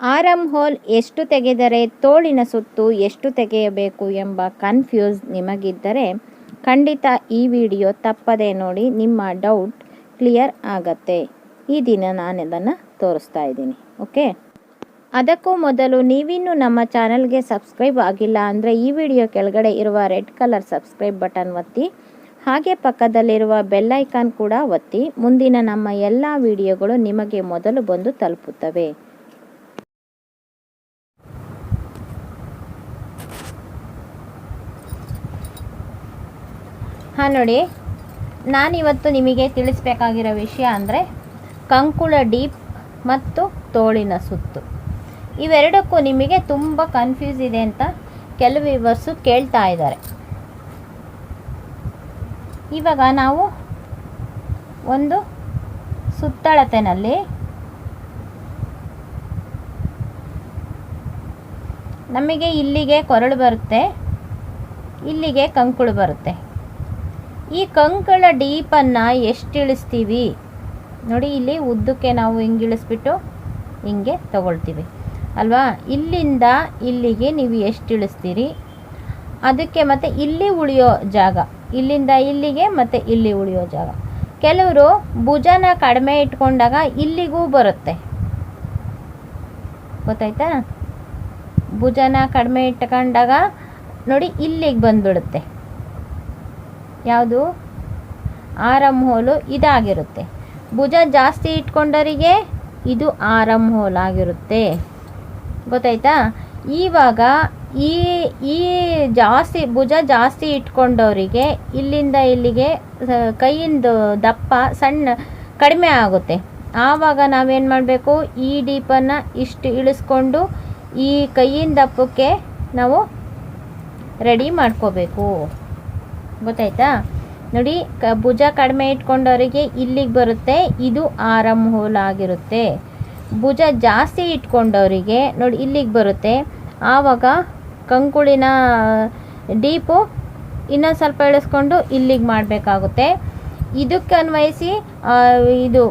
ಆರಮ್ hole ಎಷ್ಟು ತೆಗೆದರೆ ತೋಳಿನ ಸುತ್ತು ಎಷ್ಟು ತೆಗೆಯಬೇಕು ಎಂಬ ಕನ್ಫ್ಯೂಸ್ ನಿಮಗಿದ್ದರೆ ಖಂಡಿತ ಈ ವಿಡಿಯೋ ತಪ್ಪದೆ ನೋಡಿ ನಿಮ್ಮ ಡೌಟ್ ಕ್ಲಿಯರ್ ಆಗತ್ತೆ. ಈ ದಿನ ನಾನು ಅದನ್ನು ತೋರಿಸ್ತಾ ಇದ್ದೀನಿ, ಓಕೆ? ಅದಕ್ಕೂ ಮೊದಲು ನೀವಿನ್ನೂ ನಮ್ಮ ಚಾನಲ್ಗೆ ಸಬ್ಸ್ಕ್ರೈಬ್ ಆಗಿಲ್ಲ ಅಂದರೆ ಈ ವಿಡಿಯೋ ಕೆಳಗಡೆ ಇರುವ ರೆಡ್ ಕಲರ್ ಸಬ್ಸ್ಕ್ರೈಬ್ ಬಟನ್ ಒತ್ತಿ, ಹಾಗೆ ಪಕ್ಕದಲ್ಲಿರುವ ಬೆಲ್ಲೈಕಾನ್ ಕೂಡ ಒತ್ತಿ, ಮುಂದಿನ ನಮ್ಮ ಎಲ್ಲ ವಿಡಿಯೋಗಳು ನಿಮಗೆ ಮೊದಲು ಬಂದು ತಲುಪುತ್ತವೆ. ಹಾಂ, ನೋಡಿ. ನಾನಿವತ್ತು ನಿಮಗೆ ತಿಳಿಸ್ಬೇಕಾಗಿರೋ ವಿಷಯ ಅಂದರೆ ಕಂಕುಳ ಡೀಪ್ ಮತ್ತು ತೋಳಿನ ಸುತ್ತು. ಇವೆರಡಕ್ಕೂ ನಿಮಗೆ ತುಂಬ ಕನ್ಫ್ಯೂಸ್ ಇದೆ ಅಂತ ಕೆಲವು ವಿವರ್ಸು ಕೇಳ್ತಾ ಇದ್ದಾರೆ. ಇವಾಗ ನಾವು ಒಂದು ಸುತ್ತಳತೆನಲ್ಲಿ ನಮಗೆ ಇಲ್ಲಿಗೆ ಕೊರಳು ಬರುತ್ತೆ, ಇಲ್ಲಿಗೆ ಕಂಕುಳು ಬರುತ್ತೆ. ಈ ಕಂಕಳ ಡೀಪನ್ನು ಎಷ್ಟು ಇಳಿಸ್ತೀವಿ ನೋಡಿ, ಇಲ್ಲಿ ಉದ್ದಕ್ಕೆ ನಾವು ಹಿಂಗೆ ಇಳಿಸ್ಬಿಟ್ಟು ಹಿಂಗೆ ತಗೊಳ್ತೀವಿ. ಅಲ್ವಾ? ಇಲ್ಲಿಂದ ಇಲ್ಲಿಗೆ ನೀವು ಎಷ್ಟು ಇಳಿಸ್ತೀರಿ ಅದಕ್ಕೆ ಮತ್ತು ಇಲ್ಲಿ ಉಳಿಯೋ ಜಾಗ, ಇಲ್ಲಿಂದ ಇಲ್ಲಿಗೆ ಮತ್ತು ಇಲ್ಲಿ ಉಳಿಯೋ ಜಾಗ. ಕೆಲವರು ಭುಜನ ಕಡಿಮೆ ಇಟ್ಕೊಂಡಾಗ ಇಲ್ಲಿಗೂ ಬರುತ್ತೆ. ಗೊತ್ತಾಯ್ತಾ? ಭುಜನ ಕಡಿಮೆ ಇಟ್ಕೊಂಡಾಗ ನೋಡಿ ಇಲ್ಲಿಗೆ ಬಂದ್ಬಿಡುತ್ತೆ. ಯಾವುದು? ಆರಂ ಹೋಲು ಇದಾಗಿರುತ್ತೆ. ಭುಜ ಜಾಸ್ತಿ ಇಟ್ಕೊಂಡವರಿಗೆ ಇದು ಆರಂ ಹೋಲ್ ಆಗಿರುತ್ತೆ. ಗೊತ್ತಾಯ್ತಾ? ಇವಾಗ ಈ ಈ ಜಾಸ್ತಿ, ಭುಜ ಜಾಸ್ತಿ ಇಟ್ಕೊಂಡವರಿಗೆ ಇಲ್ಲಿಂದ ಇಲ್ಲಿಗೆ ಕೈಯಿಂದ ದಪ್ಪ, ಸಣ್ಣ, ಕಡಿಮೆ ಆಗುತ್ತೆ. ಆವಾಗ ನಾವೇನು ಮಾಡಬೇಕು? ಈ ಡೀಪನ್ನು ಇಷ್ಟು ಇಳಿಸ್ಕೊಂಡು ಈ ಕೈಯಿಂದ ದಪ್ಪಕ್ಕೆ ನಾವು ರೆಡಿ ಮಾಡ್ಕೋಬೇಕು. ಗೊತ್ತಾಯ್ತಾ? ನೋಡಿ, ಕ, ಭುಜ ಕಡಿಮೆ ಇಟ್ಕೊಂಡವರಿಗೆ ಇಲ್ಲಿಗೆ ಬರುತ್ತೆ, ಇದು ಆರಮ್ ಹೋಲ್ ಆಗಿರುತ್ತೆ ಭುಜ ಜಾಸ್ತಿ ಇಟ್ಕೊಂಡವರಿಗೆ, ನೋಡಿ, ಇಲ್ಲಿಗೆ ಬರುತ್ತೆ. ಆವಾಗ ಕಂಕುಳಿನ ಡೀಪು ಇನ್ನೊಂದು ಸ್ವಲ್ಪ ಇಳಿಸ್ಕೊಂಡು ಇಲ್ಲಿಗೆ ಮಾಡಬೇಕಾಗುತ್ತೆ. ಇದಕ್ಕೆ ಅನ್ವಯಿಸಿ ಇದು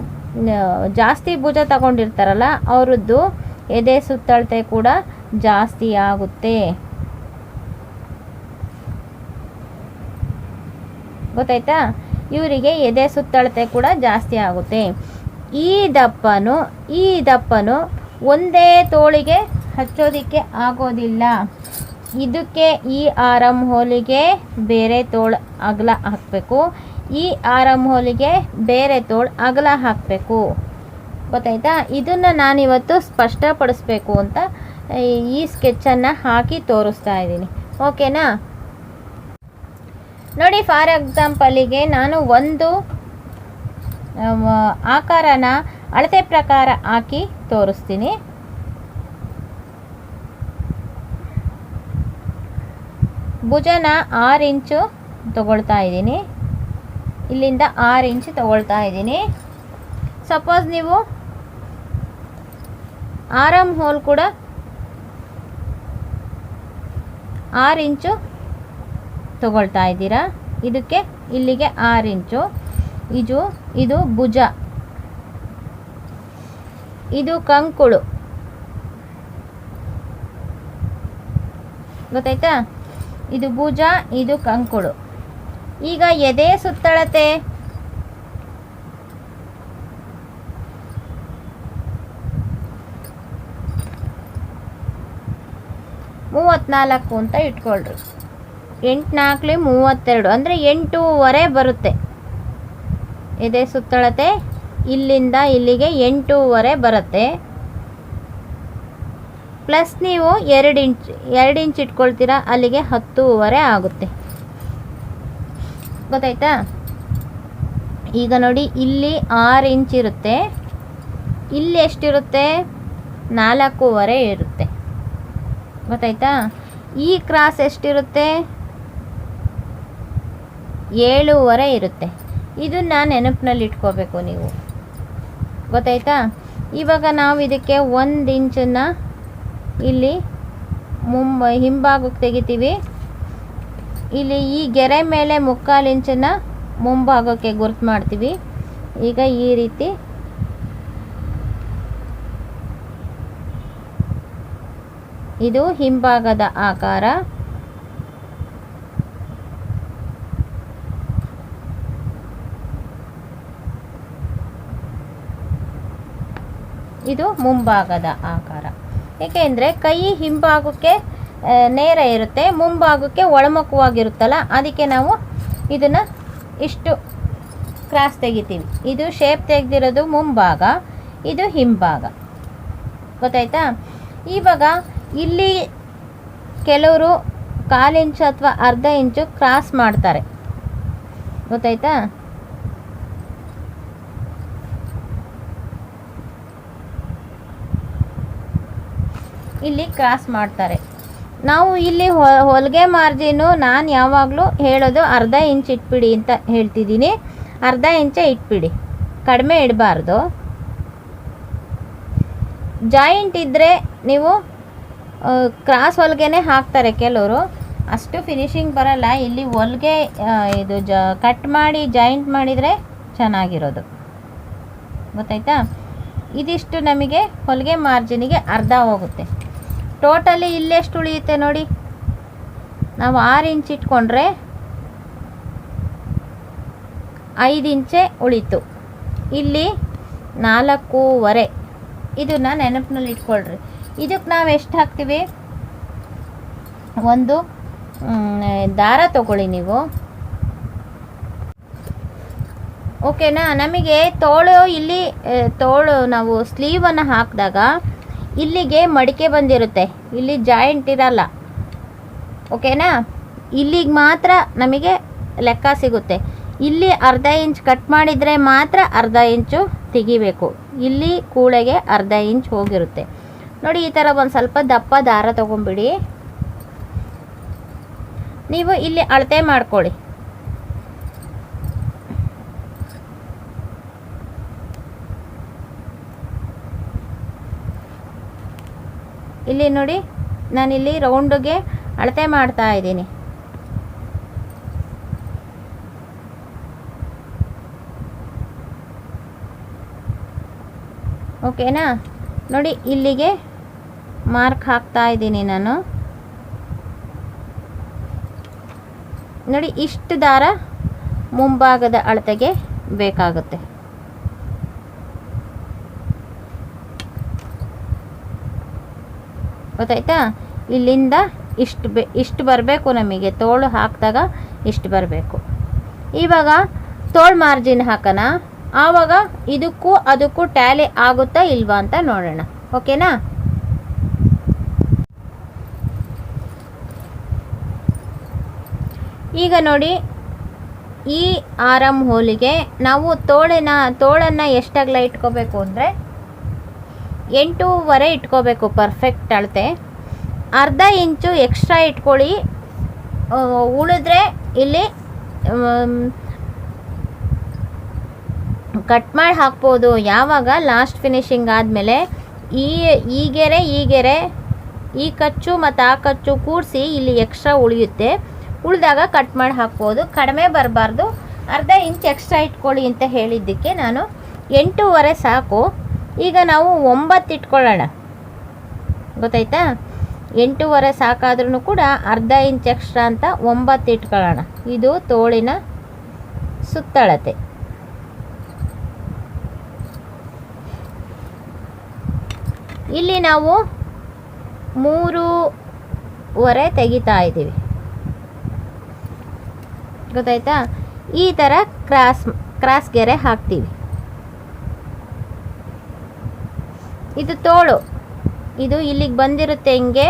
ಜಾಸ್ತಿ ಭುಜ ತಗೊಂಡಿರ್ತಾರಲ್ಲ, ಅವರದ್ದು ಎದೆ ಸುತ್ತಳತೆ ಕೂಡ ಜಾಸ್ತಿ ಆಗುತ್ತೆ. ಗೊತ್ತಾಯ್ತಾ? ಇವರಿಗೆ ಎದೆ ಸುತ್ತಳತೆ ಕೂಡ ಜಾಸ್ತಿ ಆಗುತ್ತೆ. ಈ ದಪ್ಪನು ಈ ದಪ್ಪನು ಒಂದೇ ತೋಳಿಗೆ ಹಚ್ಚೋದಿಕ್ಕೆ ಆಗೋದಿಲ್ಲ. ಇದಕ್ಕೆ ಈ ಆರಂ ಹೋಲಿಗೆ ಬೇರೆ ತೋಳು ಅಗಲ ಹಾಕಬೇಕು. ಈ ಆರಂ ಹೋಲಿಗೆ ಬೇರೆ ತೋಳು ಅಗಲ ಹಾಕಬೇಕು. ಗೊತ್ತಾಯ್ತಾ? ಇದನ್ನು ನಾನಿವತ್ತು ಸ್ಪಷ್ಟಪಡಿಸ್ಬೇಕು ಅಂತ ಈ ಸ್ಕೆಚ್ಚನ್ನು ಹಾಕಿ ತೋರಿಸ್ತಾ ಇದ್ದೀನಿ. ಓಕೆನಾ ನೋಡಿ ಫಾರ್ ಎಕ್ಸಾಂಪಲಿಗೆ ನಾನು ಒಂದು ಆಕಾರನ ಅಳತೆ ಪ್ರಕಾರ ಹಾಕಿ ತೋರಿಸ್ತೀನಿ. ಭುಜನ ಆರು ಇಂಚು ತಗೊಳ್ತಾ ಇದ್ದೀನಿ. ಇಲ್ಲಿಂದ ಆರು ಇಂಚು ತಗೊಳ್ತಾ ಇದ್ದೀನಿ. ಸಪೋಸ್ ನೀವು ಆರಮ್ ಹೋಲ್ ಕೂಡ ಆರು ಇಂಚು ತಗೊಳ್ತಾ ಇದ್ದೀರಾ? ಇದಕ್ಕೆ ಇಲ್ಲಿಗೆ ಆರು ಇಂಚು. ಇದು ಇದು ಭುಜ. ಇದು ಕಂಕುಳು. ಗೊತ್ತಾಯ್ತಾ? ಇದು ಭುಜ, ಇದು ಕಂಕುಳು. ಈಗ ಎದೆ ಸುತ್ತಳತೆ. ಮೂವತ್ನಾಲ್ಕು ಅಂತ ಇಟ್ಕೊಳ್ರಿ. ಎಂಟು ಮೂವತ್ತೆರಡು. ಅಂದರೆ ಎಂಟೂವರೆ ಬರುತ್ತೆ. ಇದೆ ಸುತ್ತಳತೆ. ಇಲ್ಲಿಂದ ಇಲ್ಲಿಗೆ ಎಂಟೂವರೆ ಬರುತ್ತೆ. ಪ್ಲಸ್ ನೀವು ಎರಡು ಇಂಚ್ ಎರಡು ಇಂಚ್ ಇಟ್ಕೊಳ್ತೀರಾ, ಅಲ್ಲಿಗೆ ಹತ್ತೂವರೆ ಆಗುತ್ತೆ. ಗೊತ್ತಾಯ್ತಾ? ಈಗ ನೋಡಿ, ಇಲ್ಲಿ ಆರು ಇಂಚ್ ಇರುತ್ತೆ. ಇಲ್ಲಿ ಎಷ್ಟಿರುತ್ತೆ? ನಾಲ್ಕೂವರೆ ಇರುತ್ತೆ. ಗೊತ್ತಾಯ್ತಾ? ಈ ಕ್ರಾಸ್ ಎಷ್ಟಿರುತ್ತೆ? ಏಳೂವರೆ ಇರುತ್ತೆ. ಇದನ್ನ ನೆನಪಿನಲ್ಲಿ ಇಟ್ಕೋಬೇಕು ನೀವು. ಗೊತ್ತಾಯ್ತಾ? ಇವಾಗ ನಾವು ಇದಕ್ಕೆ ಒಂದು ಇಂಚನ್ನು ಇಲ್ಲಿ ಮುಂಬ ಹಿಂಭಾಗಕ್ಕೆ ತೆಗಿತೀವಿ. ಇಲ್ಲಿ ಈ ಗೆರೆ ಮೇಲೆ ಮುಕ್ಕಾಲು ಇಂಚನ್ನು ಮುಂಭಾಗಕ್ಕೆ ಗುರ್ತು ಮಾಡ್ತೀವಿ. ಈಗ ಈ ರೀತಿ ಇದು ಹಿಂಭಾಗದ ಆಕಾರ. ಇದು ಮುಂಭಾಗದ ಆಕಾರ. ಏಕೆಂದರೆ ಕೈ ಹಿಂಭಾಗಕ್ಕೆ ನೇರ ಇರುತ್ತೆ, ಮುಂಭಾಗಕ್ಕೆ ಒಳಮುಖವಾಗಿರುತ್ತಲ್ಲ, ಅದಕ್ಕೆ ನಾವು ಇದನ್ನು ಇಷ್ಟು ಕ್ರಾಸ್ ತೆಗಿತೀವಿ. ಇದು ಶೇಪ್ ತೆಗೆದಿರೋದು ಮುಂಭಾಗ, ಇದು ಹಿಂಭಾಗ. ಗೊತ್ತಾಯ್ತಾ? ಇವಾಗ ಇಲ್ಲಿ ಕೆಲವರು ಕಾಲು ಇಂಚು ಅಥವಾ ಅರ್ಧ ಇಂಚು ಕ್ರಾಸ್ ಮಾಡ್ತಾರೆ. ಗೊತ್ತಾಯ್ತಾ? ಇಲ್ಲಿ ಕ್ರಾಸ್ ಮಾಡ್ತಾರೆ. ನಾವು ಇಲ್ಲಿ ಹೊಲಿಗೆ ಮಾರ್ಜಿನು ನಾನು ಯಾವಾಗಲೂ ಹೇಳೋದು ಅರ್ಧ ಇಂಚ್ ಇಟ್ಬಿಡಿ ಅಂತ ಹೇಳ್ತಿದ್ದೀನಿ. ಅರ್ಧ ಇಂಚೆ ಇಟ್ಬಿಡಿ. ಕಡಿಮೆ ಇಡಬಾರ್ದು. ಜಾಯಿಂಟ್ ಇದ್ದರೆ ನೀವು ಕ್ರಾಸ್ ಹೊಲಿಗೆನೇ ಹಾಕ್ತಾರೆ ಕೆಲವರು. ಅಷ್ಟು ಫಿನಿಶಿಂಗ್ ಬರಲ್ಲ. ಇಲ್ಲಿ ಹೊಲಿಗೆ ಇದು ಜ ಕಟ್ ಮಾಡಿ, ಜಾಯಿಂಟ್ ಮಾಡಿದರೆ ಚೆನ್ನಾಗಿರೋದು. ಗೊತ್ತಾಯ್ತಾ? ಇದಿಷ್ಟು ನಮಗೆ ಹೊಲಿಗೆ ಮಾರ್ಜಿನಿಗೆ ಅರ್ಧ ಹೋಗುತ್ತೆ. ಟೋಟಲಿ ಇಲ್ಲೆಷ್ಟು ಉಳಿಯುತ್ತೆ ನೋಡಿ? ನಾವು ಆರು ಇಂಚ್ ಇಟ್ಕೊಂಡ್ರೆ ಐದು ಇಂಚೆ ಉಳಿತು. ಇಲ್ಲಿ ನಾಲ್ಕೂವರೆ. ಇದನ್ನ ನೆನಪಿನಲ್ಲಿ ಇಟ್ಕೊಳ್ರಿ. ಇದಕ್ಕೆ ನಾವು ಎಷ್ಟು ಹಾಕ್ತೀವಿ? ಒಂದು ದಾರ ತಗೊಳ್ಳಿ ನೀವು. ಓಕೆನಾ? ನಮಗೆ ತೋಳು ಇಲ್ಲಿ, ತೋಳು ನಾವು ಸ್ಲೀವನ್ನು ಹಾಕಿದಾಗ ಇಲ್ಲಿಗೆ ಮಡಿಕೆ ಬಂದಿರುತ್ತೆ. ಇಲ್ಲಿ ಜಾಯಿಂಟ್ ಇರಲ್ಲ. ಓಕೆನಾ ಇಲ್ಲಿಗೆ ಮಾತ್ರ ನಮಗೆ ಲೆಕ್ಕ ಸಿಗುತ್ತೆ. ಇಲ್ಲಿ ಅರ್ಧ ಇಂಚ್ ಕಟ್ ಮಾಡಿದರೆ ಮಾತ್ರ ಅರ್ಧ ಇಂಚು ತೆಗಿಬೇಕು. ಇಲ್ಲಿ ಕೂಳೆಗೆ ಅರ್ಧ ಇಂಚ್ ಹೋಗಿರುತ್ತೆ. ನೋಡಿ, ಈ ಥರ ಒಂದು ಸ್ವಲ್ಪ ದಪ್ಪ ದಾರ ತೊಗೊಂಬಿಡಿ ನೀವು ಇಲ್ಲಿ ಅಳತೆ ಮಾಡ್ಕೊಳ್ಳಿ. ಇಲ್ಲಿ ನೋಡಿ, ನಾನಿಲ್ಲಿ ರೌಂಡ್ಗೆ ಅಳತೆ ಮಾಡ್ತಾ ಇದ್ದೀನಿ. ಓಕೆನಾ? ನೋಡಿ, ಇಲ್ಲಿಗೆ ಮಾರ್ಕ್ ಹಾಕ್ತಾ ಇದ್ದೀನಿ ನಾನು. ನೋಡಿ, ಇಷ್ಟು ದಾರ ಮುಂಭಾಗದ ಅಳತೆಗೆ ಬೇಕಾಗುತ್ತೆ. ಗೊತ್ತಾಯ್ತಾ? ಇಲ್ಲಿಂದ ಇಷ್ಟು ಬೆ ಇಷ್ಟು ಬರಬೇಕು ನಮಗೆ. ತೋಳು ಹಾಕಿದಾಗ ಇಷ್ಟು ಬರಬೇಕು. ಇವಾಗ ತೋಳು ಮಾರ್ಜಿನ್ ಹಾಕೋಣ. ಆವಾಗ ಇದಕ್ಕೂ ಅದಕ್ಕೂ ಟ್ಯಾಲಿ ಆಗುತ್ತಾ ಇಲ್ವಾ ಅಂತ ನೋಡೋಣ. ಓಕೆನಾ? ಈಗ ನೋಡಿ, ಈ ಆರಂ ಹೋಲಿಗೆ ನಾವು ತೋಳಿನ ತೋಳನ್ನು ಎಷ್ಟಾಗಲ ಇಟ್ಕೋಬೇಕು ಅಂದರೆ ಎಂಟೂವರೆ ಇಟ್ಕೋಬೇಕು ಪರ್ಫೆಕ್ಟ್ ಅಳತೆ. ಅರ್ಧ ಇಂಚು ಎಕ್ಸ್ಟ್ರಾ ಇಟ್ಕೊಳ್ಳಿ. ಉಳಿದ್ರೆ ಇಲ್ಲಿ ಕಟ್ ಮಾಡಿ ಹಾಕ್ಬೋದು. ಯಾವಾಗ? ಲಾಸ್ಟ್ ಫಿನಿಶಿಂಗ್ ಆದಮೇಲೆ ಈ ಗೆರೆ ಈ ಗೆರೆ, ಈ ಕಚ್ಚು ಮತ್ತು ಆ ಕಚ್ಚು ಕೂಡಿಸಿ ಇಲ್ಲಿ ಎಕ್ಸ್ಟ್ರಾ ಉಳಿಯುತ್ತೆ. ಉಳಿದಾಗ ಕಟ್ ಮಾಡಿ ಹಾಕ್ಬೋದು. ಕಡಿಮೆ ಬರಬಾರ್ದು. ಅರ್ಧ ಇಂಚ್ ಎಕ್ಸ್ಟ್ರಾ ಇಟ್ಕೊಳ್ಳಿ ಅಂತ ಹೇಳಿದ್ದಕ್ಕೆ ನಾನು ಎಂಟೂವರೆ ಸಾಕು. ಈಗ ನಾವು ಒಂಬತ್ತು ಇಟ್ಕೊಳ್ಳೋಣ. ಗೊತ್ತಾಯ್ತಾ? ಎಂಟೂವರೆ ಸಾಕಾದ್ರೂ ಕೂಡ ಅರ್ಧ ಇಂಚ್ ಎಕ್ಸ್ಟ್ರಾ ಅಂತ ಒಂಬತ್ತು ಇಟ್ಕೊಳ್ಳೋಣ. ಇದು ತೋಳಿನ ಸುತ್ತಳತೆ. ಇಲ್ಲಿ ನಾವು ಮೂರೂವರೆ ತೆಗಿತಾ ಇದ್ದೀವಿ. ಗೊತ್ತಾಯ್ತಾ? ಈ ಥರ ಕ್ರಾಸ್ ಕ್ರಾಸ್ ಗೆರೆ ಹಾಕ್ತೀವಿ. ಇದು ತೋಳು. ಇದು ಇಲ್ಲಿಗೆ ಬಂದಿರುತ್ತೆ ಹಿಂಗೆ.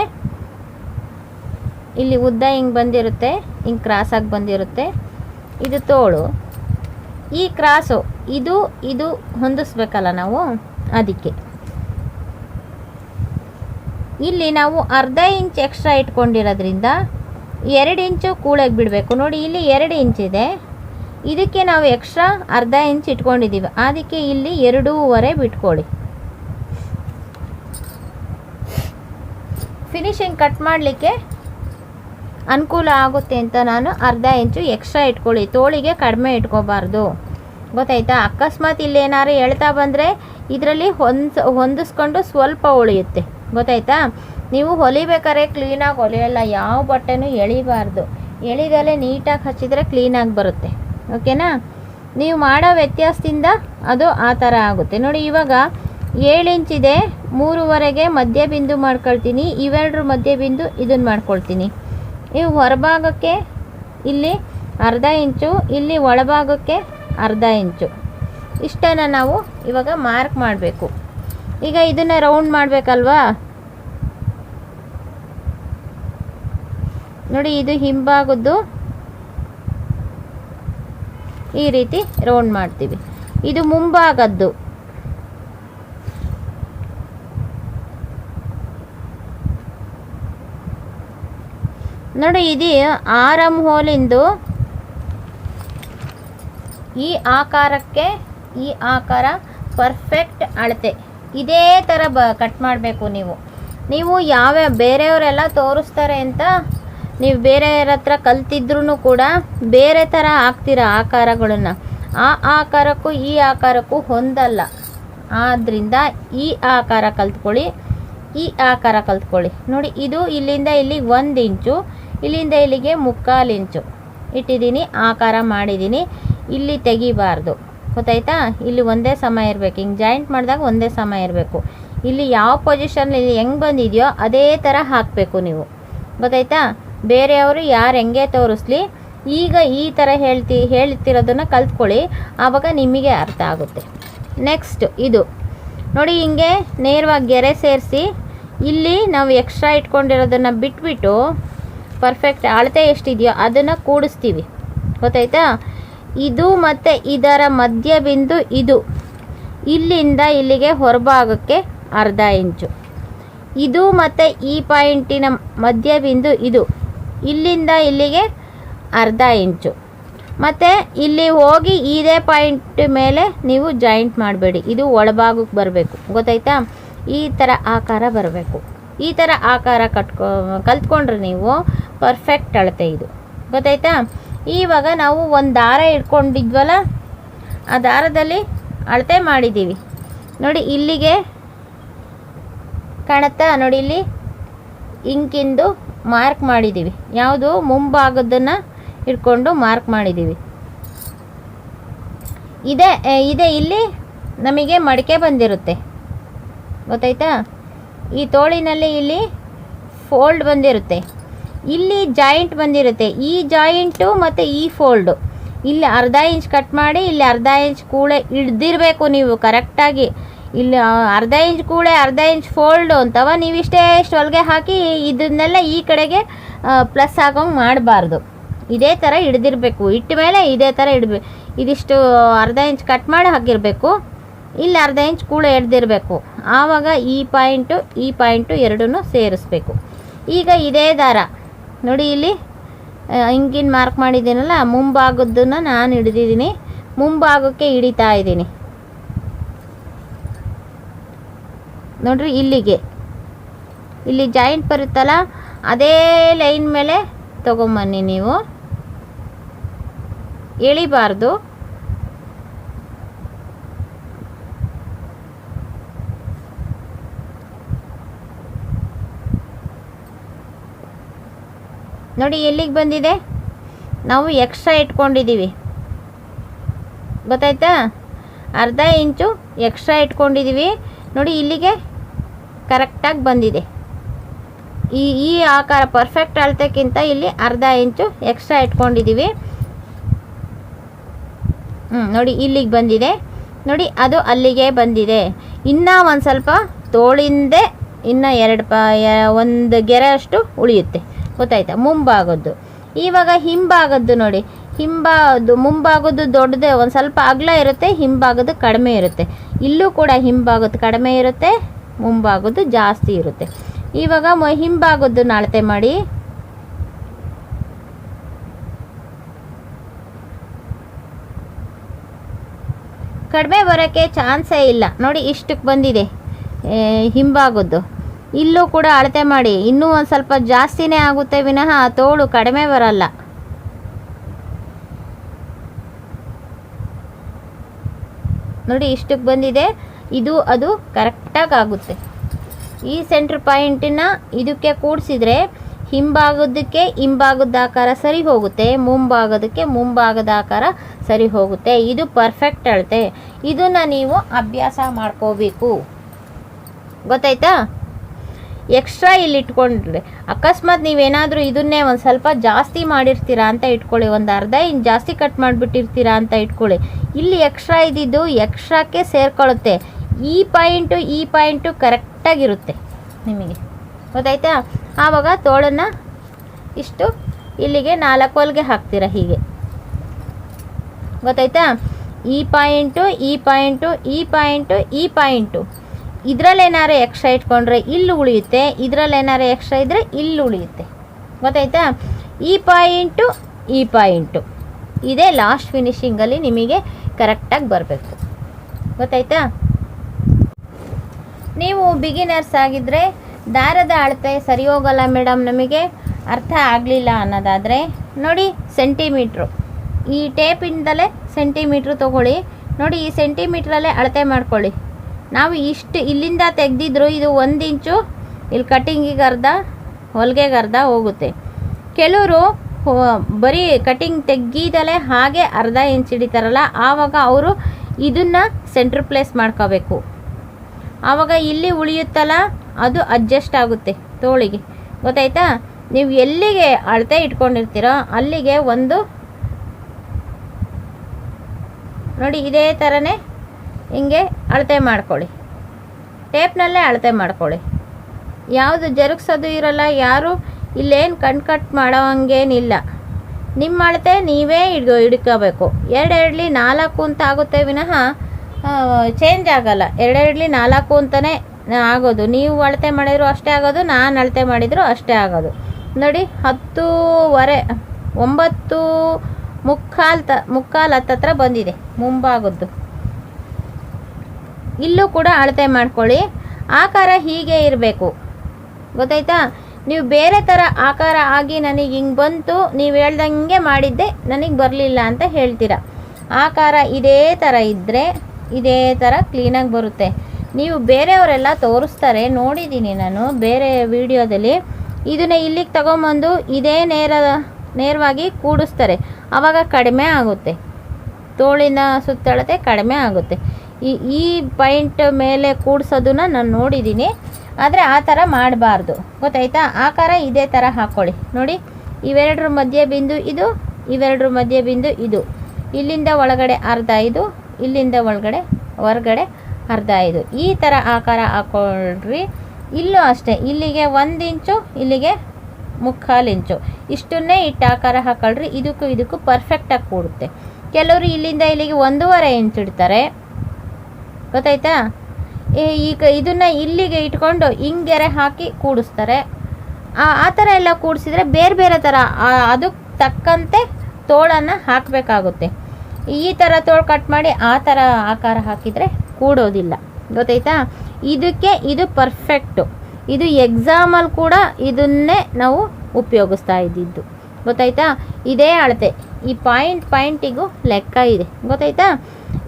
ಇಲ್ಲಿ ಉದ್ದ ಹಿಂಗೆ ಬಂದಿರುತ್ತೆ, ಹಿಂಗೆ ಕ್ರಾಸಾಗಿ ಬಂದಿರುತ್ತೆ. ಇದು ತೋಳು. ಈ ಕ್ರಾಸು ಇದು ಇದು ಹೊಂದಿಸ್ಬೇಕಲ್ಲ ನಾವು? ಅದಕ್ಕೆ. ಇಲ್ಲಿ ನಾವು ಅರ್ಧ ಇಂಚ್ ಎಕ್ಸ್ಟ್ರಾ ಇಟ್ಕೊಂಡಿರೋದ್ರಿಂದ ಎರಡು ಇಂಚು ಕೂಳಾಗಿ ಬಿಡಬೇಕು. ನೋಡಿ, ಇಲ್ಲಿ ಎರಡು ಇದೆ. ಇದಕ್ಕೆ ನಾವು ಎಕ್ಸ್ಟ್ರಾ ಅರ್ಧ ಇಂಚ್ ಇಟ್ಕೊಂಡಿದ್ದೀವಿ. ಅದಕ್ಕೆ ಇಲ್ಲಿ ಎರಡೂವರೆ ಬಿಟ್ಕೊಳ್ಳಿ. ಫಿನಿಶಿಂಗ್ ಕಟ್ ಮಾಡಲಿಕ್ಕೆ ಅನುಕೂಲ ಆಗುತ್ತೆ ಅಂತ ನಾನು ಅರ್ಧ ಇಂಚು ಎಕ್ಸ್ಟ್ರಾ ಇಟ್ಕೊಳ್ಳಿ. ತೋಳಿಗೆ ಕಡಿಮೆ ಇಟ್ಕೋಬಾರ್ದು. ಗೊತ್ತಾಯ್ತಾ? ಅಕಸ್ಮಾತ್ ಇಲ್ಲಿ ಏನಾದ್ರು ಎಳ್ತಾ ಬಂದರೆ ಇದರಲ್ಲಿ ಹೊಂದ್ಸ, ಹೊಂದಿಸ್ಕೊಂಡು ಸ್ವಲ್ಪ ಉಳಿಯುತ್ತೆ. ಗೊತ್ತಾಯ್ತಾ? ನೀವು ಹೊಲಿಬೇಕಾದ್ರೆ ಕ್ಲೀನಾಗಿ ಹೊಲಿಯಲ್ಲ. ಯಾವ ಬಟ್ಟೆನೂ ಎಳಿಬಾರ್ದು. ಎಳಿದಲ್ಲೇ ನೀಟಾಗಿ ಹಚ್ಚಿದರೆ ಕ್ಲೀನಾಗಿ ಬರುತ್ತೆ. ಓಕೆನಾ? ನೀವು ಮಾಡೋ ವ್ಯತ್ಯಾಸದಿಂದ ಅದು ಆ ಥರ ಆಗುತ್ತೆ. ನೋಡಿ, ಇವಾಗ ಏಳು ಇಂಚಿದೆ ಮೂರುವರೆಗೆ ಮಧ್ಯ ಬಿಂದು ಮಾಡ್ಕೊಳ್ತೀನಿ, ಇವೆರಡರ ಮಧ್ಯ ಬಿಂದು ಇದನ್ನು ಮಾಡ್ಕೊಳ್ತೀನಿ. ಇವು ಹೊರಭಾಗಕ್ಕೆ ಇಲ್ಲಿ ಅರ್ಧ ಇಂಚು, ಇಲ್ಲಿ ಒಳಭಾಗಕ್ಕೆ ಅರ್ಧ ಇಂಚು. ಇಷ್ಟನ್ನು ನಾವು ಇವಾಗ ಮಾರ್ಕ್ ಮಾಡಬೇಕು. ಈಗ ಇದನ್ನು ರೌಂಡ್ ಮಾಡಬೇಕಲ್ವಾ? ನೋಡಿ, ಇದು ಹಿಂಭಾಗದ್ದು ಈ ರೀತಿ ರೌಂಡ್ ಮಾಡ್ತೀವಿ. ಇದು ಮುಂಭಾಗದ್ದು. ನೋಡಿ ಇದು ಆರಂ ಹೋಲಿಂದು ಈ ಆಕಾರಕ್ಕೆ ಈ ಆಕಾರ ಪರ್ಫೆಕ್ಟ್ ಅಳತೆ. ಇದೇ ಥರ ಬ ಕಟ್ ಮಾಡಬೇಕು ನೀವು. ನೀವು ಯಾವ ಬೇರೆಯವರೆಲ್ಲ ತೋರಿಸ್ತಾರೆ ಅಂತ ನೀವು ಬೇರೆಯವ್ರ ಹತ್ರ ಕಲ್ತಿದ್ರೂ ಕೂಡ ಬೇರೆ ಥರ ಹಾಕ್ತೀರ ಆಕಾರಗಳನ್ನು. ಆ ಆಕಾರಕ್ಕೂ ಈ ಆಕಾರಕ್ಕೂ ಹೊಂದಲ್ಲ. ಆದ್ದರಿಂದ ಈ ಆಕಾರ ಕಲ್ತ್ಕೊಳ್ಳಿ, ಈ ಆಕಾರ ಕಲ್ತ್ಕೊಳ್ಳಿ. ನೋಡಿ, ಇದು ಇಲ್ಲಿಂದ ಇಲ್ಲಿ ಒಂದು ಇಂಚು ಇಲ್ಲಿಂದ ಇಲ್ಲಿಗೆ ಮುಕ್ಕಾಲು ಇಂಚು. ಇಟ್ಟಿದ್ದೀನಿ, ಆಕಾರ ಮಾಡಿದ್ದೀನಿ. ಇಲ್ಲಿ ತೆಗಿಬಾರ್ದು. ಗೊತ್ತಾಯ್ತಾ? ಇಲ್ಲಿ ಒಂದೇ ಸಮ ಇರಬೇಕು. ಹಿಂಗೆ ಜಾಯಿಂಟ್ ಮಾಡಿದಾಗ ಒಂದೇ ಸಮ ಇರಬೇಕು. ಇಲ್ಲಿ ಯಾವ ಪೊಸಿಷನ್ ಇಲ್ಲಿ ಹೆಂಗೆ ಬಂದಿದೆಯೋ ಅದೇ ಥರ ಹಾಕಬೇಕು ನೀವು. ಗೊತ್ತಾಯ್ತಾ? ಬೇರೆಯವರು ಯಾರು ಹೆಂಗೆ ತೋರಿಸ್ಲಿ, ಈಗ ಈ ಥರ ಹೇಳ್ತಿ, ಹೇಳ್ತಿರೋದನ್ನು ಕಲ್ತ್ಕೊಳ್ಳಿ. ಆವಾಗ ನಿಮಗೆ ಅರ್ಥ ಆಗುತ್ತೆ. ನೆಕ್ಸ್ಟ್ ಇದು. ನೋಡಿ, ಹಿಂಗೆ ನೇರವಾಗಿ ಗೆರೆ ಸೇರಿಸಿ, ಇಲ್ಲಿ ನಾವು ಎಕ್ಸ್ಟ್ರಾ ಇಟ್ಕೊಂಡಿರೋದನ್ನು ಬಿಟ್ಬಿಟ್ಟು ಪರ್ಫೆಕ್ಟ್ ಅಳತೆ ಎಷ್ಟಿದೆಯೋ ಅದನ್ನು ಕೂಡಿಸ್ತೀವಿ. ಗೊತ್ತಾಯ್ತಾ? ಇದು ಮತ್ತು ಇದರ ಮಧ್ಯ ಬಿಂದು ಇದು. ಇಲ್ಲಿಂದ ಇಲ್ಲಿಗೆ ಹೊರಭಾಗಕ್ಕೆ ಅರ್ಧ ಇಂಚು. ಇದು ಮತ್ತು ಈ ಪಾಯಿಂಟಿನ ಮಧ್ಯ ಬಿಂದು ಇದು. ಇಲ್ಲಿಂದ ಇಲ್ಲಿಗೆ ಅರ್ಧ ಇಂಚು. ಮತ್ತು ಇಲ್ಲಿ ಹೋಗಿ ಇದೇ ಪಾಯಿಂಟ್ ಮೇಲೆ ನೀವು ಜಾಯಿಂಟ್ ಮಾಡಬೇಡಿ. ಇದು ಒಳಭಾಗಕ್ಕೆ ಬರಬೇಕು. ಗೊತ್ತಾಯ್ತಾ? ಈ ಥರ ಆಕಾರ ಬರಬೇಕು. ಈ ಥರ ಆಕಾರ ಕಟ್ಕೊ, ಕಲ್ತ್ಕೊಂಡ್ರೆ ನೀವು ಪರ್ಫೆಕ್ಟ್ ಅಳತೆ ಇದು. ಗೊತ್ತಾಯ್ತಾ? ಇವಾಗ ನಾವು ಒಂದು ದಾರ ಇಟ್ಕೊಂಡಿದ್ವಲ್ಲ, ಆ ದಾರದಲ್ಲಿ ಅಳತೆ ಮಾಡಿದ್ದೀವಿ ನೋಡಿ, ಇಲ್ಲಿಗೆ ಕಾಣುತ್ತಾ? ನೋಡಿ, ಇಲ್ಲಿ ಇಂಕಿಂದು ಮಾರ್ಕ್ ಮಾಡಿದ್ದೀವಿ ಯಾವುದು? ಮುಂಭಾಗದನ್ನು ಇಟ್ಕೊಂಡು ಮಾರ್ಕ್ ಮಾಡಿದ್ದೀವಿ ಇದೆ ಇದೆ ಇಲ್ಲಿ ನಮಗೆ ಮಡಿಕೆ ಬಂದಿರುತ್ತೆ. ಗೊತ್ತಾಯ್ತಾ? ಈ ತೋಳಿನಲ್ಲಿ ಇಲ್ಲಿ ಫೋಲ್ಡ್ ಬಂದಿರುತ್ತೆ. ಇಲ್ಲಿ ಜಾಯಿಂಟ್ ಬಂದಿರುತ್ತೆ. ಈ ಜಾಯಿಂಟು ಮತ್ತು ಈ ಫೋಲ್ಡು. ಇಲ್ಲಿ ಅರ್ಧ ಇಂಚ್ ಕಟ್ ಮಾಡಿ, ಇಲ್ಲಿ ಅರ್ಧ ಇಂಚ್ ಕೂಳೆ ಹಿಡ್ದಿರಬೇಕು ನೀವು ಕರೆಕ್ಟಾಗಿ ಇಲ್ಲಿ ಅರ್ಧ ಇಂಚ್ ಕೂಳೆ, ಅರ್ಧ ಇಂಚ್ ಫೋಲ್ಡು ಅಂತವ ನೀವಿಷ್ಟೇ ಇಷ್ಟು ಹೊಲಿಗೆ ಹಾಕಿ ಇದನ್ನೆಲ್ಲ ಈ ಕಡೆಗೆ ಪ್ಲಸ್ ಆಗೋಂಗೆ ಮಾಡಬಾರ್ದು. ಇದೇ ಥರ ಹಿಡ್ದಿರಬೇಕು. ಇಟ್ಟ ಮೇಲೆ ಇದೇ ಥರ ಇಡಬೇಕು ಇದಿಷ್ಟು ಅರ್ಧ ಇಂಚ್ ಕಟ್ ಮಾಡಿ ಹಾಕಿರಬೇಕು. ಇಲ್ಲಿ ಅರ್ಧ ಇಂಚ್ ಕೂಡ ಎಡ್ದಿರಬೇಕು ಆವಾಗ ಈ ಪಾಯಿಂಟು ಈ ಪಾಯಿಂಟು ಎರಡೂ ಸೇರಿಸ್ಬೇಕು. ಈಗ ಇದೇ ದಾರ. ನೋಡಿ ಇಲ್ಲಿ ಹಿಂಗಿನ ಮಾರ್ಕ್ ಮಾಡಿದ್ದೀನಲ್ಲ, ಮುಂಭಾಗದ್ದನ್ನು ನಾನು ಹಿಡಿದಿದ್ದೀನಿ. ಮುಂಭಾಗಕ್ಕೆ ಹಿಡಿತಾ ಇದ್ದೀನಿ. ನೋಡ್ರಿ ಇಲ್ಲಿಗೆ. ಇಲ್ಲಿ ಜಾಯಿಂಟ್ ಬರುತ್ತಲ್ಲ, ಅದೇ ಲೈನ್ ಮೇಲೆ ತಗೊಂಬನ್ನಿ ನೀವು. ಎಳಿಬಾರ್ದು. ನೋಡಿ, ಎಲ್ಲಿಗೆ ಬಂದಿದೆ? ನಾವು ಎಕ್ಸ್ಟ್ರಾ ಇಟ್ಕೊಂಡಿದ್ದೀವಿ. ಗೊತ್ತಾಯ್ತಾ? ಅರ್ಧ ಇಂಚು ಎಕ್ಸ್ಟ್ರಾ ಇಟ್ಕೊಂಡಿದ್ದೀವಿ. ನೋಡಿ, ಇಲ್ಲಿಗೆ ಕರೆಕ್ಟಾಗಿ ಬಂದಿದೆ. ಈ ಈ ಆಕಾರ ಪರ್ಫೆಕ್ಟ್ ಅಳತೆಕ್ಕಿಂತ ಇಲ್ಲಿ ಅರ್ಧ ಇಂಚು ಎಕ್ಸ್ಟ್ರಾ ಇಟ್ಕೊಂಡಿದ್ದೀವಿ. ಹ್ಞೂ ನೋಡಿ, ಇಲ್ಲಿಗೆ ಬಂದಿದೆ. ನೋಡಿ, ಅದು ಅಲ್ಲಿಗೆ ಬಂದಿದೆ. ಇನ್ನೂ ಒಂದು ಸ್ವಲ್ಪ ತೋಳಿಂದೆ, ಇನ್ನೂ ಎರಡು ಪ ಒಂದು ಗೆರೆ ಅಷ್ಟು ಉಳಿಯುತ್ತೆ. ಗೊತ್ತಾಯ್ತಾ? ಮುಂಭಾಗದ್ದು. ಇವಾಗ ಹಿಂಭಾಗದ್ದು ನೋಡಿ. ಹಿಂಭಾಗದ್ದು, ಮುಂಭಾಗದ್ದು ದೊಡ್ಡದೇ, ಒಂದು ಸ್ವಲ್ಪ ಅಗಲ ಇರುತ್ತೆ, ಹಿಂಭಾಗದ್ದು ಕಡಿಮೆ ಇರುತ್ತೆ. ಇಲ್ಲೂ ಕೂಡ ಹಿಂಭಾಗದ್ದು ಕಡಿಮೆ ಇರುತ್ತೆ, ಮುಂಭಾಗದ್ದು ಜಾಸ್ತಿ ಇರುತ್ತೆ. ಇವಾಗ ಮ, ಹಿಂಭಾಗದ್ದು ನಾಳೆ ಮಾಡಿ. ಕಡಿಮೆ ಬರೋಕ್ಕೆ ಚಾನ್ಸೇ ಇಲ್ಲ. ನೋಡಿ, ಇಷ್ಟಕ್ಕೆ ಬಂದಿದೆ ಹಿಂಭಾಗದ್ದು. ಇಲ್ಲೂ ಕೂಡ ಅಳತೆ ಮಾಡಿ. ಇನ್ನೂ ಒಂದು ಸ್ವಲ್ಪ ಜಾಸ್ತಿನೇ ಆಗುತ್ತೆ ವಿನಃ ತೋಳು ಕಡಿಮೆ ಬರಲ್ಲ. ನೋಡಿ ಇಷ್ಟಕ್ಕೆ ಬಂದಿದೆ. ಇದು ಅದು ಕರೆಕ್ಟಾಗಿ ಆಗುತ್ತೆ. ಈ ಸೆಂಟ್ರ್ ಪಾಯಿಂಟನ್ನ ಇದಕ್ಕೆ ಕೂಡಿಸಿದ್ರೆ ಹಿಂಭಾಗದಕ್ಕೆ ಹಿಂಭಾಗದ ಆಕಾರ ಸರಿ ಹೋಗುತ್ತೆ, ಮುಂಭಾಗದಕ್ಕೆ ಮುಂಭಾಗದ ಆಕಾರ ಸರಿ ಹೋಗುತ್ತೆ. ಇದು ಪರ್ಫೆಕ್ಟ್ ಅಳತೆ. ಇದನ್ನು ನೀವು ಅಭ್ಯಾಸ ಮಾಡ್ಕೋಬೇಕು. ಗೊತ್ತಾಯ್ತಾ? ಎಕ್ಸ್ಟ್ರಾ ಇಲ್ಲಿ ಇಟ್ಕೊಂಡ್ರೆ ಅಕಸ್ಮಾತ್ ನೀವೇನಾದರೂ ಇದನ್ನೇ ಒಂದು ಸ್ವಲ್ಪ ಜಾಸ್ತಿ ಮಾಡಿರ್ತೀರಾ ಅಂತ ಇಟ್ಕೊಳ್ಳಿ. ಒಂದು ಅರ್ಧ ಇನ್ನು ಜಾಸ್ತಿ ಕಟ್ ಮಾಡಿಬಿಟ್ಟಿರ್ತೀರಾ ಅಂತ ಇಟ್ಕೊಳ್ಳಿ. ಇಲ್ಲಿ ಎಕ್ಸ್ಟ್ರಾ ಇದ್ದಿದ್ದು ಎಕ್ಸ್ಟ್ರಾಕ್ಕೆ ಸೇರ್ಕೊಳ್ಳುತ್ತೆ. ಈ ಪಾಯಿಂಟು ಈ ಪಾಯಿಂಟು ಕರೆಕ್ಟಾಗಿರುತ್ತೆ ನಿಮಗೆ. ಗೊತ್ತಾಯ್ತಾ? ಆವಾಗ ತೋಳನ್ನು ಇಷ್ಟು ಇಲ್ಲಿಗೆ ನಾಲ್ಕು ಹೊಲ್ಗೆ ಹಾಕ್ತೀರಾ ಹೀಗೆ. ಗೊತ್ತಾಯ್ತಾ? ಈ ಪಾಯಿಂಟು ಈ ಪಾಯಿಂಟು ಈ ಪಾಯಿಂಟು ಈ ಪಾಯಿಂಟು. ಇದರಲ್ಲೇನಾರು ಎಕ್ಸ್ಟ್ರಾ ಇಟ್ಕೊಂಡ್ರೆ ಇಲ್ಲಿ ಉಳಿಯುತ್ತೆ, ಇದರಲ್ಲೇನಾರು ಎಕ್ಸ್ಟ್ರಾ ಇದ್ದರೆ ಇಲ್ಲಿ ಉಳಿಯುತ್ತೆ. ಗೊತ್ತಾಯ್ತಾ? ಈ ಪಾಯಿಂಟು ಈ ಪಾಯಿಂಟು. ಇದೇ ಲಾಸ್ಟ್ ಫಿನಿಶಿಂಗಲ್ಲಿ ನಿಮಗೆ ಕರೆಕ್ಟಾಗಿ ಬರಬೇಕು. ಗೊತ್ತಾಯ್ತಾ? ನೀವು ಬಿಗಿನರ್ಸ್ ಆಗಿದ್ದರೆ ದಾರದ ಅಳತೆ ಸರಿ ಹೋಗಲ್ಲ ಮೇಡಮ್ ನಮಗೆ ಅರ್ಥ ಆಗಲಿಲ್ಲ ಅನ್ನೋದಾದರೆ ನೋಡಿ ಸೆಂಟಿಮೀಟ್ರು ಈ ಟೇಪಿಂದಲೇ ಸೆಂಟಿಮೀಟ್ರು ತೊಗೊಳ್ಳಿ. ನೋಡಿ ಈ ಸೆಂಟಿಮೀಟ್ರಲ್ಲೇ ಅಳತೆ ಮಾಡ್ಕೊಳ್ಳಿ. ನಾವು ಇಷ್ಟು ಇಲ್ಲಿಂದ ತೆಗೆದಿದ್ರು ಇದು ಒಂದು ಇಂಚು, ಇಲ್ಲಿ ಕಟ್ಟಿಂಗಿಗೆ ಅರ್ಧ, ಹೊಲಿಗೆಗೆ ಅರ್ಧ ಹೋಗುತ್ತೆ. ಕೆಲವರು ಬರೀ ಕಟಿಂಗ್ ತೆಗ್ಗಿದಲೇ ಹಾಗೆ ಅರ್ಧ ಇಂಚ್ ಹಿಡಿತಾರಲ್ಲ, ಆವಾಗ ಅವರು ಇದನ್ನು ಸೆಂಟ್ರ್ ಪ್ಲೇಸ್ ಮಾಡ್ಕೋಬೇಕು. ಆವಾಗ ಇಲ್ಲಿ ಉಳಿಯುತ್ತಲ್ಲ, ಅದು ಅಡ್ಜಸ್ಟ್ ಆಗುತ್ತೆ ತೋಳಿಗೆ. ಗೊತ್ತಾಯ್ತಾ? ನೀವು ಎಲ್ಲಿಗೆ ಅಳತೆ ಇಟ್ಕೊಂಡಿರ್ತೀರೋ, ಅಲ್ಲಿಗೆ ಒಂದು, ನೋಡಿ ಇದೇ ಥರನೇ ಹಿಂಗೆ ಅಳತೆ ಮಾಡ್ಕೊಳ್ಳಿ. ಟೇಪ್ನಲ್ಲೇ ಅಳತೆ ಮಾಡ್ಕೊಳ್ಳಿ. ಯಾವುದು ಜರುಗಿಸೋದು ಇರಲ್ಲ, ಯಾರು ಇಲ್ಲೇನು ಕಣ್ ಕಟ್ ಮಾಡೋ ಹಂಗೇನಿಲ್ಲ. ನಿಮ್ಮ ಅಳತೆ ನೀವೇ ಹಿಡ್ಕೊ, ಹಿಡ್ಕೋಬೇಕು. ಎರಡೆರಡ್ಲಿ ನಾಲ್ಕು ಅಂತ ಆಗುತ್ತೆ ವಿನಃ ಚೇಂಜ್ ಆಗಲ್ಲ. ಎರಡೆರಡ್ಲಿ ನಾಲ್ಕು ಅಂತಲೇ ಆಗೋದು. ನೀವು ಅಳತೆ ಮಾಡಿದ್ರು ಅಷ್ಟೇ ಆಗೋದು, ನಾನು ಅಳತೆ ಮಾಡಿದ್ರು ಅಷ್ಟೇ ಆಗೋದು. ನೋಡಿ, ಹತ್ತೂವರೆ, ಒಂಬತ್ತು ಮುಕ್ಕಾಲು ತ, ಮುಕ್ಕಾಲು ಹತ್ತತ್ರ ಬಂದಿದೆ. ಮುಂಭಾಗದ್ದು ಇಲ್ಲೂ ಕೂಡ ಅಳತೆ ಮಾಡ್ಕೊಳ್ಳಿ. ಆಕಾರ ಹೀಗೆ ಇರಬೇಕು. ಗೊತ್ತಾಯ್ತಾ? ನೀವು ಬೇರೆ ಥರ ಆಕಾರ ಆಗಿ ನನಗೆ ಹಿಂಗೆ ಬಂತು, ನೀವು ಹೇಳ್ದಂಗೆ ಮಾಡಿದ್ದೆ, ನನಗೆ ಬರಲಿಲ್ಲ ಅಂತ ಹೇಳ್ತೀರಾ? ಆಕಾರ ಇದೇ ಥರ ಇದ್ದರೆ ಇದೇ ಥರ ಕ್ಲೀನಾಗಿ ಬರುತ್ತೆ. ನೀವು ಬೇರೆಯವರೆಲ್ಲ ತೋರಿಸ್ತಾರೆ ನೋಡಿದ್ದೀನಿ ನಾನು ಬೇರೆ ವಿಡಿಯೋದಲ್ಲಿ. ಇದನ್ನ ಇಲ್ಲಿಗೆ ತಗೊಂಬಂದು ಇದೇ ನೇರ, ನೇರವಾಗಿ ಕೂಡಿಸ್ತಾರೆ. ಆವಾಗ ಕಡಿಮೆ ಆಗುತ್ತೆ. ತೋಳಿನ ಸುತ್ತಳತೆ ಕಡಿಮೆ ಆಗುತ್ತೆ. ಈ ಈ ಪಾಯಿಂಟ್ ಮೇಲೆ ಕೂಡ್ಸೋದನ್ನ ನಾನು ನೋಡಿದ್ದೀನಿ ಆದರೆ ಆ ಥರ ಮಾಡಬಾರ್ದು. ಗೊತ್ತಾಯ್ತಾ? ಆಕಾರ ಇದೇ ಥರ ಹಾಕ್ಕೊಳ್ಳಿ ನೋಡಿ, ಇವೆರಡರ ಮಧ್ಯೆ ಬಿಂದು ಇದು, ಇವೆರಡರ ಮಧ್ಯೆ ಬಿಂದು ಇದು. ಇಲ್ಲಿಂದ ಒಳಗಡೆ ಅರ್ಧ ಇದು, ಇಲ್ಲಿಂದ ಒಳಗಡೆ, ಹೊರಗಡೆ ಅರ್ಧ ಇದು. ಈ ಥರ ಆಕಾರ ಹಾಕ್ಕೊಳ್ರಿ ಇಲ್ಲೂ ಅಷ್ಟೇ, ಇಲ್ಲಿಗೆ ಒಂದು ಇಂಚು, ಇಲ್ಲಿಗೆ ಮುಕ್ಕಾಲು ಇಂಚು. ಇಷ್ಟನ್ನೇ ಇಟ್ಟು ಆಕಾರ ಹಾಕೊಳ್ರಿ. ಇದಕ್ಕೂ ಇದಕ್ಕೂ ಪರ್ಫೆಕ್ಟಾಗಿ ಕೂಡುತ್ತೆ. ಕೆಲವರು ಇಲ್ಲಿಂದ ಇಲ್ಲಿಗೆ ಒಂದೂವರೆ ಇಂಚು ಇಡ್ತಾರೆ. ಗೊತ್ತಾಯ್ತಾ? ಈಗ ಇದನ್ನು ಇಲ್ಲಿಗೆ ಇಟ್ಕೊಂಡು ಹಿಂಗೆರೆ ಹಾಕಿ ಕೂಡಿಸ್ತಾರೆ. ಆ ಥರ ಎಲ್ಲ ಕೂಡಿಸಿದ್ರೆ ಬೇರೆ ಬೇರೆ ಥರ ಅದಕ್ಕೆ ತಕ್ಕಂತೆ ತೋಳನ್ನು ಹಾಕಬೇಕಾಗುತ್ತೆ. ಈ ಥರ ತೋಳು ಕಟ್ ಮಾಡಿ ಆ ಥರ ಆಕಾರ ಹಾಕಿದರೆ ಕೂಡೋದಿಲ್ಲ. ಗೊತ್ತಾಯ್ತಾ? ಇದಕ್ಕೆ ಇದು ಪರ್ಫೆಕ್ಟು ಇದು ಎಕ್ಸಾಮಲ್ಲಿ ಕೂಡ ಇದನ್ನೇ ನಾವು ಉಪಯೋಗಿಸ್ತಾ ಇದ್ದಿದ್ದು. ಗೊತ್ತಾಯ್ತಾ? ಇದೇ ಅಳತೆ. ಈ ಪಾಯಿಂಟ್ ಪಾಯಿಂಟಿಗೂ ಲೆಕ್ಕ ಇದೆ. ಗೊತ್ತಾಯ್ತಾ?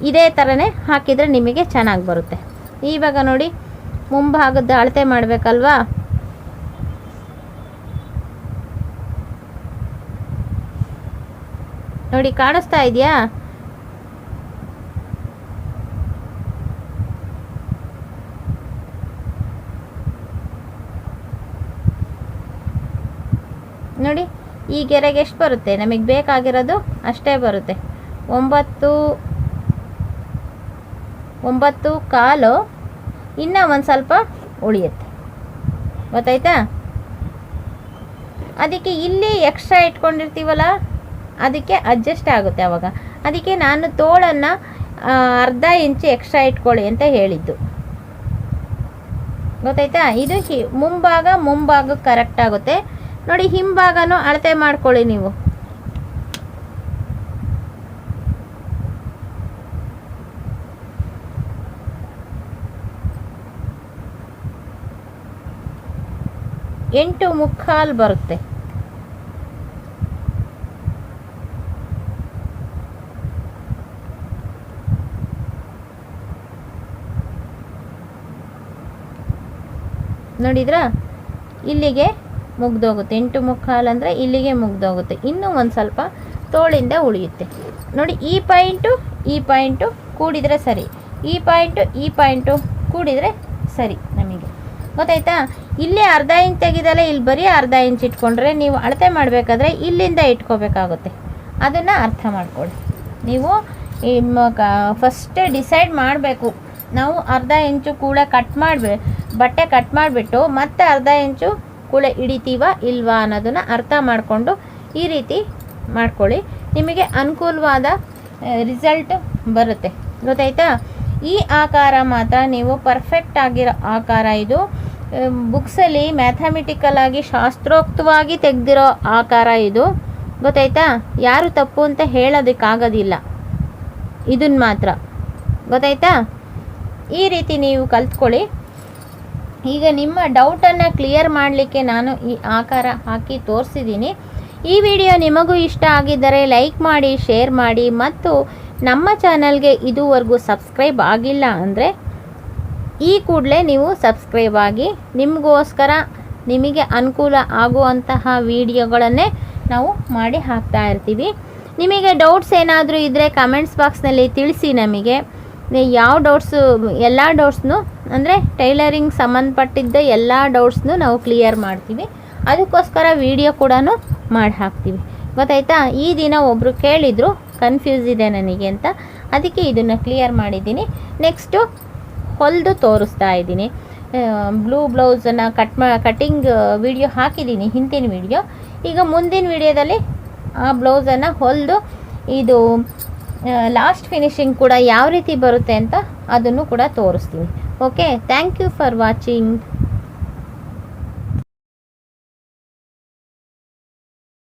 ಇದೇ ಥರನೇ ಹಾಕಿದರೆ ನಿಮಗೆ ಚೆನ್ನಾಗಿ ಬರುತ್ತೆ. ಇವಾಗ ನೋಡಿ ಮುಂಭಾಗದ ಅಳತೆ ಮಾಡಬೇಕಲ್ವಾ? ನೋಡಿ, ಕಾಣಿಸ್ತಾ ಇದೆಯಾ ನೋಡಿ ಈ ಗೆರೆಗೆ ಎಷ್ಟು ಬರುತ್ತೆ? ನಮಗೆ ಬೇಕಾಗಿರೋದು ಅಷ್ಟೇ ಬರುತ್ತೆ. ಒಂಬತ್ತು ಒಂಬತ್ತು ಕಾಲು, ಇನ್ನೂ ಒಂದು ಸ್ವಲ್ಪ ಉಳಿಯುತ್ತೆ. ಗೊತ್ತಾಯ್ತಾ? ಅದಕ್ಕೆ ಇಲ್ಲಿ ಎಕ್ಸ್ಟ್ರಾ ಇಟ್ಕೊಂಡಿರ್ತೀವಲ್ಲ, ಅದಕ್ಕೆ ಅಡ್ಜಸ್ಟ್ ಆಗುತ್ತೆ ಅವಾಗ. ಅದಕ್ಕೆ ನಾನು ತೋಳನ್ನು ಅರ್ಧ ಇಂಚು ಎಕ್ಸ್ಟ್ರಾ ಇಟ್ಕೊಳ್ಳಿ ಅಂತ ಹೇಳಿದ್ದು. ಗೊತ್ತಾಯ್ತಾ? ಇದು ಮುಂಭಾಗ ಮುಂಭಾಗ ಕರೆಕ್ಟ್ ಆಗುತ್ತೆ. ನೋಡಿ ಹಿಂಭಾಗನೂ ಅಳತೆ ಮಾಡ್ಕೊಳ್ಳಿ ನೀವು. ಎಂಟು ಮುಕ್ಕಾಲು ಬರುತ್ತೆ. ನೋಡಿದ್ರಾ? ಇಲ್ಲಿಗೆ ಮುಗ್ದೋಗುತ್ತೆ. ಎಂಟು ಮುಕ್ಕಾಲು ಅಂದರೆ ಇಲ್ಲಿಗೆ ಮುಗ್ದೋಗುತ್ತೆ. ಇನ್ನೂ ಒಂದು ಸ್ವಲ್ಪ ತೋಳಿಂದ ಉಳಿಯುತ್ತೆ. ನೋಡಿ, ಈ ಪಾಯಿಂಟು ಈ ಪಾಯಿಂಟು ಕೂಡಿದರೆ ಸರಿ. ಈ ಪಾಯಿಂಟು ಈ ಪಾಯಿಂಟು ಕೂಡಿದರೆ ಸರಿ ನಮಗೆ. ಗೊತ್ತಾಯ್ತಾ? ಇಲ್ಲಿ ಅರ್ಧ ಇಂಚ್ ತೆಗೆದಲ್ಲ ಇಲ್ಲಿ ಬರೀ ಅರ್ಧ ಇಂಚ್ ಇಟ್ಕೊಂಡ್ರೆ ನೀವು ಅಳತೆ ಮಾಡಬೇಕಾದ್ರೆ ಇಲ್ಲಿಂದ ಇಟ್ಕೋಬೇಕಾಗುತ್ತೆ. ಅದನ್ನು ಅರ್ಥ ಮಾಡ್ಕೊಳ್ಳಿ. ನೀವು ಫಸ್ಟ್ ಫಸ್ಟೇ ಡಿಸೈಡ್ ಮಾಡಬೇಕು. ನಾವು ಅರ್ಧ ಇಂಚು ಕೂಡ ಕಟ್ ಮಾಡಬೇ, ಬಟ್ಟೆ ಕಟ್ ಮಾಡಿಬಿಟ್ಟು ಮತ್ತೆ ಅರ್ಧ ಇಂಚು ಕೂಡ ಹಿಡಿತೀವ ಇಲ್ವಾ ಅನ್ನೋದನ್ನು ಅರ್ಥ ಮಾಡಿಕೊಂಡು ಈ ರೀತಿ ಮಾಡ್ಕೊಳ್ಳಿ. ನಿಮಗೆ ಅನುಕೂಲವಾದ ರಿಸಲ್ಟ್ ಬರುತ್ತೆ. ಗೊತ್ತಾಯ್ತಾ? ಈ ಆಕಾರ ಮಾತ್ರ ನೀವು ಪರ್ಫೆಕ್ಟ್ ಆಗಿರೋ ಆಕಾರ ಇದು. ಬುಕ್ಸಲ್ಲಿ ಮ್ಯಾಥಮೆಟಿಕಲ್ ಆಗಿ ಶಾಸ್ತ್ರೋಕ್ತವಾಗಿ ತೆಗೆದಿರೋ ಆಕಾರ ಇದು. ಗೊತ್ತಾಯ್ತಾ? ಯಾರು ತಪ್ಪು ಅಂತ ಹೇಳೋದಕ್ಕಾಗೋದಿಲ್ಲ. ಇದನ್ನ ಮಾತ್ರ. ಗೊತ್ತಾಯ್ತಾ? ಈ ರೀತಿ ನೀವು ಕಲ್ತ್ಕೊಳ್ಳಿ. ಈಗ ನಿಮ್ಮ ಡೌಟನ್ನು ಕ್ಲಿಯರ್ ಮಾಡಲಿಕ್ಕೆ ನಾನು ಈ ಆಕಾರ ಹಾಕಿ ತೋರಿಸಿದ್ದೀನಿ ಈ ವಿಡಿಯೋ ನಿಮಗೂ ಇಷ್ಟ ಆಗಿದ್ದರೆ ಲೈಕ್ ಮಾಡಿ ಶೇರ್ ಮಾಡಿ ಮತ್ತು ನಮ್ಮ ಚಾನಲ್ಗೆ ಇದುವರೆಗೂ ಸಬ್ಸ್ಕ್ರೈಬ್ ಆಗಿಲ್ಲ ಅಂದರೆ ಈ ಕೂಡಲೇ ನೀವು ಸಬ್ಸ್ಕ್ರೈಬ್ ಆಗಿ ನಿಮಗೋಸ್ಕರ ನಿಮಗೆ ಅನುಕೂಲ ಆಗುವಂತಹ ವಿಡಿಯೋಗಳನ್ನೇ ನಾವು ಮಾಡಿ ಹಾಕ್ತಾ ಇರ್ತೀವಿ. ನಿಮಗೆ ಡೌಟ್ಸ್ ಏನಾದರೂ ಇದ್ದರೆ ಕಮೆಂಟ್ಸ್ ಬಾಕ್ಸ್ನಲ್ಲಿ ತಿಳಿಸಿ ನಮಗೆ. ಯಾವ ಡೌಟ್ಸು ಎಲ್ಲ ಡೌಟ್ಸ್ನು ಅಂದರೆ ಟೈಲರಿಂಗ್ ಸಂಬಂಧಪಟ್ಟಿದ್ದ ಎಲ್ಲ ಡೌಟ್ಸ್ನು ನಾವು ಕ್ಲಿಯರ್ ಮಾಡ್ತೀವಿ. ಅದಕ್ಕೋಸ್ಕರ ವಿಡಿಯೋ ಕೂಡ ಮಾಡಿ ಹಾಕ್ತೀವಿ ಗೊತ್ತಾಯ್ತಾ? ಈ ದಿನ ಒಬ್ಬರು ಕೇಳಿದರು ಕನ್ಫ್ಯೂಸ್ ಇದೆ ನನಗೆ ಅಂತ. ಅದಕ್ಕೆ ಇದನ್ನು ಕ್ಲಿಯರ್ ಮಾಡಿದ್ದೀನಿ. ನೆಕ್ಸ್ಟು ಹೊಲಿದು ತೋರಿಸ್ತಾ ಇದ್ದೀನಿ. ಬ್ಲೂ ಬ್ಲೌಸನ್ನು ಕಟ್ ಮಾ ಕಟ್ಟಿಂಗ್ ವಿಡಿಯೋ ಹಾಕಿದ್ದೀನಿ, ಹಿಂದಿನ ವಿಡಿಯೋ ಈಗ ಮುಂದಿನ ವಿಡಿಯೋದಲ್ಲಿ ಆ ಬ್ಲೌಸನ್ನು ಹೊಲಿದು, ಇದು ಲಾಸ್ಟ್ ಫಿನಿಶಿಂಗ್ ಕೂಡ ಯಾವ ರೀತಿ ಬರುತ್ತೆ ಅಂತ ಅದನ್ನು ಕೂಡ ತೋರಿಸ್ತೀನಿ. Okay thank you for watching